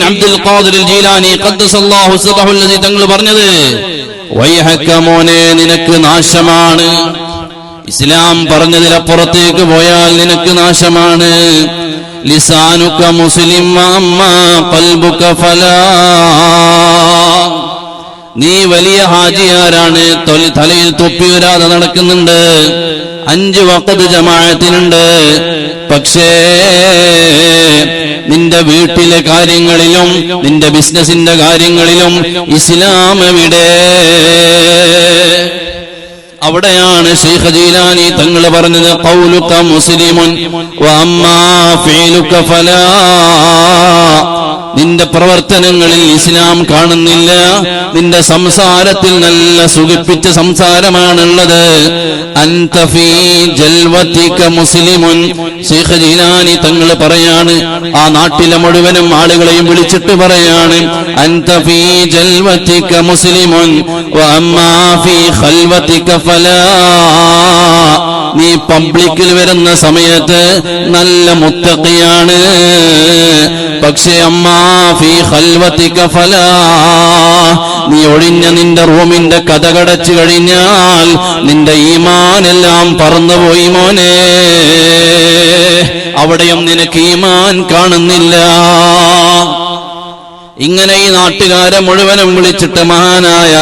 അബ്ദുൽ ഖാദിർ ജീലാനി ഖദ്ദസല്ലാഹു സിറഹു അല്ലദീ തങ്ങൾ പറഞ്ഞത് വൈഹക്ക മോനെ നിനക്ക് നാശമാണ്. ഇസ്ലാം പറഞ്ഞതിലപ്പുറത്തേക്ക് പോയാൽ നിനക്ക് നാശമാണ്. ലിസാനുക മുസ്ലിം ഖൽബുക ഫലാ. നീ വലിയ ഹാജിയാരാണ് തൊലി- തലയിൽ തൊപ്പിയുരാതെ നടക്കുന്നുണ്ട്. അഞ്ച് വക്കത്ത് ജമാഅത്തിനുണ്ട്. പക്ഷേ നിന്റെ വീട്ടിലെ കാര്യങ്ങളിലും നിന്റെ ബിസിനസിന്റെ കാര്യങ്ങളിലും ഇസ്ലാം എവിടെ? അവിടെയാണ് ഷെയ്ഖ് ജീലാനി തങ്ങൾ പറഞ്ഞത് കൗലുക്ക മുസ്ലിമുൻ വഅമ്മാ ഫീലുക്ക ഫലാ നിന്റെ പ്രവർത്തനങ്ങളിൽ ഇസ്ലാം കാണുന്നില്ല. നിന്റെ സംസാരത്തിൽ നല്ല സുഖിപ്പിച്ച സംസാരമാണുള്ളത്. അൻത ഫീ ജൽവതിക മുസ്ലിമുൻ. ഷെയ്ഖ് ജീലാനി തങ്ങൾ പറയാണ് ആ നാട്ടിലെ മുഴുവനും ആളുകളെയും വിളിച്ചിട്ട് പറയാണ് അൻത ഫീ ജൽവതിക മുസ്ലിമുൻ. വഅമ്മാ ഫീ ഖൽവതിക ഫലാ. പബ്ലിക്കിൽ വരുന്ന സമയത്ത് നല്ല മുത്തക്കിയാണ് പക്ഷേ അമ്മ ഫീ ഖൽവതിക കഫല നീ ഒഴിഞ്ഞ നിന്റെ റൂമിന്റെ കഥ കടച്ചു കഴിഞ്ഞാൽ നിന്റെ ഈമാനെല്ലാം പറന്നുപോയി മോനെ. അവിടെയും നിനക്ക് ഈമാൻ കാണുന്നില്ല. ഇങ്ങനെ ഈ നാട്ടുകാരെ മുഴുവനും വിളിച്ചിട്ട് മഹാനായ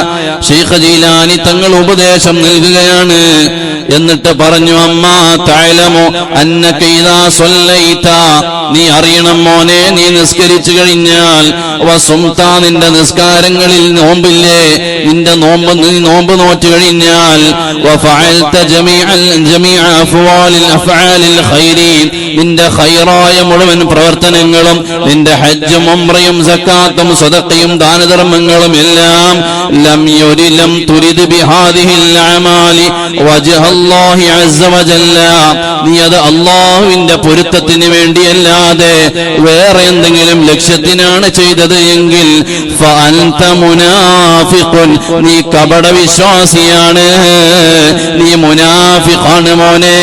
ഷെയ്ഖ് ജീലാനി തങ്ങൾ ഉപദേശം നൽകുകയാണ്. എന്നിട്ട് പറഞ്ഞു അമ്മ തായലമോ അന്ന സ്വല്ലൈത. നീ അറിയണം മോനെ നീ നിസ്കരിച്ചു കഴിഞ്ഞാൽ വസുംത നിന്റെ നിസ്കാരങ്ങളിൽ നോമ്പില്ലേ? നിന്റെ നോമ്പ് നീ നോമ്പ് നോറ്റ് കഴിഞ്ഞാൽ നിന്റെ ഹൈറായ മുഴുവൻ പ്രവർത്തനങ്ങളും നിന്റെ ഹജ്ജും ഉംറയും സക്കാത്തും സ്വതക്കയും ദാനധർമ്മങ്ങളും എല്ലാം ലം യുരിലം തുരിദ് ബിഹാദിഹിൽ അമാലി വജ്ഹ അല്ലാഹി അസ്സ വജല്ല. നീ അത് അള്ളാഹുവിന്റെ പൊരുത്തത്തിന് വേണ്ടിയല്ലാതെ വേറെ എന്തെങ്കിലും ലക്ഷ്യത്തിനാണ് ചെയ്തത്? എങ്കിൽ ഫഅൻത മുനാഫിഖുൻ നീ കപട വിശ്വാസിയാണ് നീ മുനാഫിഖാണ് മോനെ.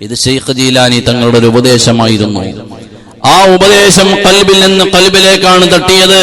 ഇത് ഷെയ്ഖ് ജീലാനി തങ്ങളുടെ ഒരു ഉപദേശമായിരുന്നു. ആ ഉപദേശം കൽബിൽ നിന്ന് കൽബിലേക്കാണ് തട്ടിയത്.